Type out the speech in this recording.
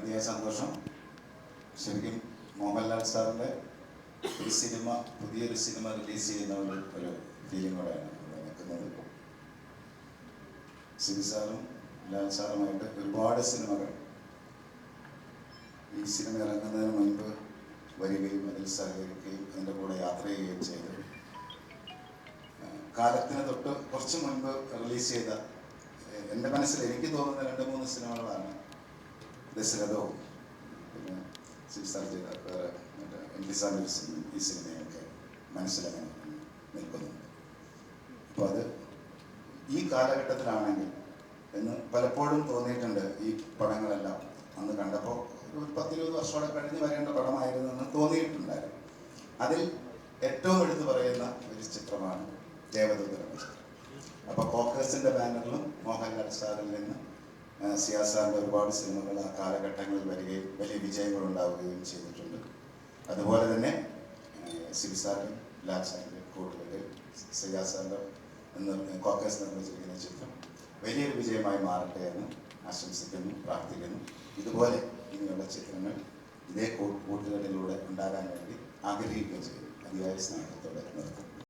അതിയായ സന്തോഷം. ശരിക്കും മോഹൻലാൽ സാറിന്റെ ഒരു സിനിമ പുതിയൊരു സിനിമ റിലീസ് ചെയ്യുന്ന ഒരു ഒരു ഫീലിങ്ങോടെയാണ് ഇവിടെ നിൽക്കുന്നത് സിബി സാറും ലാൽ സാറുമായിട്ട് ഒരുപാട് സിനിമകൾ. ഈ സിനിമ ഇറങ്ങുന്നതിന് മുൻപ് വരികയും അതിൽ സഹകരിക്കുകയും അതിന്റെ കൂടെ യാത്ര ചെയ്യുകയും ചെയ്തു. കാലത്തിന് തൊട്ട് കുറച്ച് മുൻപ് റിലീസ് ചെയ്ത എന്റെ മനസ്സിൽ എനിക്ക് തോന്നുന്ന രണ്ട് മൂന്ന് സിനിമകളാണ് ദശരഥവും പിന്നെ സിസ്റ്റർ ചെയ്ത വേറെ മറ്റേ എം ടി സാറിന്റെ ഈ സിനിമയൊക്കെ മനസ്സിലങ്ങനെ നിൽക്കുന്നുണ്ട് അപ്പോൾ അത് ഈ കാലഘട്ടത്തിലാണെങ്കിൽ എന്ന് പലപ്പോഴും തോന്നിയിട്ടുണ്ട് ഈ പടങ്ങളെല്ലാം. അന്ന് കണ്ടപ്പോൾ ഒരു പത്തിരുപത് വർഷമോടെ കഴിഞ്ഞ് വരേണ്ട പടമായിരുന്നു എന്ന് തോന്നിയിട്ടുണ്ടായിരുന്നു. അതിൽ ഏറ്റവും എടുത്തു പറയുന്ന ഒരു ചിത്രമാണ് ദേവദൂതൻ എന്ന ചിത്രം. അപ്പോൾ കോക്കേഴ്സിന്റെ ബാനറിലും മോഹൻലാൽ സാറിൽ നിന്ന് സിയാ സാറിന്റെ ഒരുപാട് സിനിമകൾ ആ കാലഘട്ടങ്ങളിൽ വരികയും വലിയ വിജയങ്ങൾ ഉണ്ടാവുകയും ചെയ്തിട്ടുണ്ട്. അതുപോലെ തന്നെ സിബി സാറിന്റെ ലാൽ സാറിന്റെ കൂട്ടുകളിൽ സിയാ സാറിന്റെ കോക്കസ് നിർമ്മിച്ചിരിക്കുന്ന ചിത്രം വലിയൊരു വിജയമായി മാറട്ടെ എന്ന് ആശംസിക്കുന്നു പ്രാർത്ഥിക്കുന്നു. ഇതുപോലെ ഇനിയുള്ള ചിത്രങ്ങൾ ഇതേ കൂട്ടുകെട്ടിലൂടെ ഉണ്ടാകാൻ വേണ്ടി ആഗ്രഹിക്കുകയും ചെയ്യും. അതിയായ സ്നേഹത്തോടെ നിർത്തും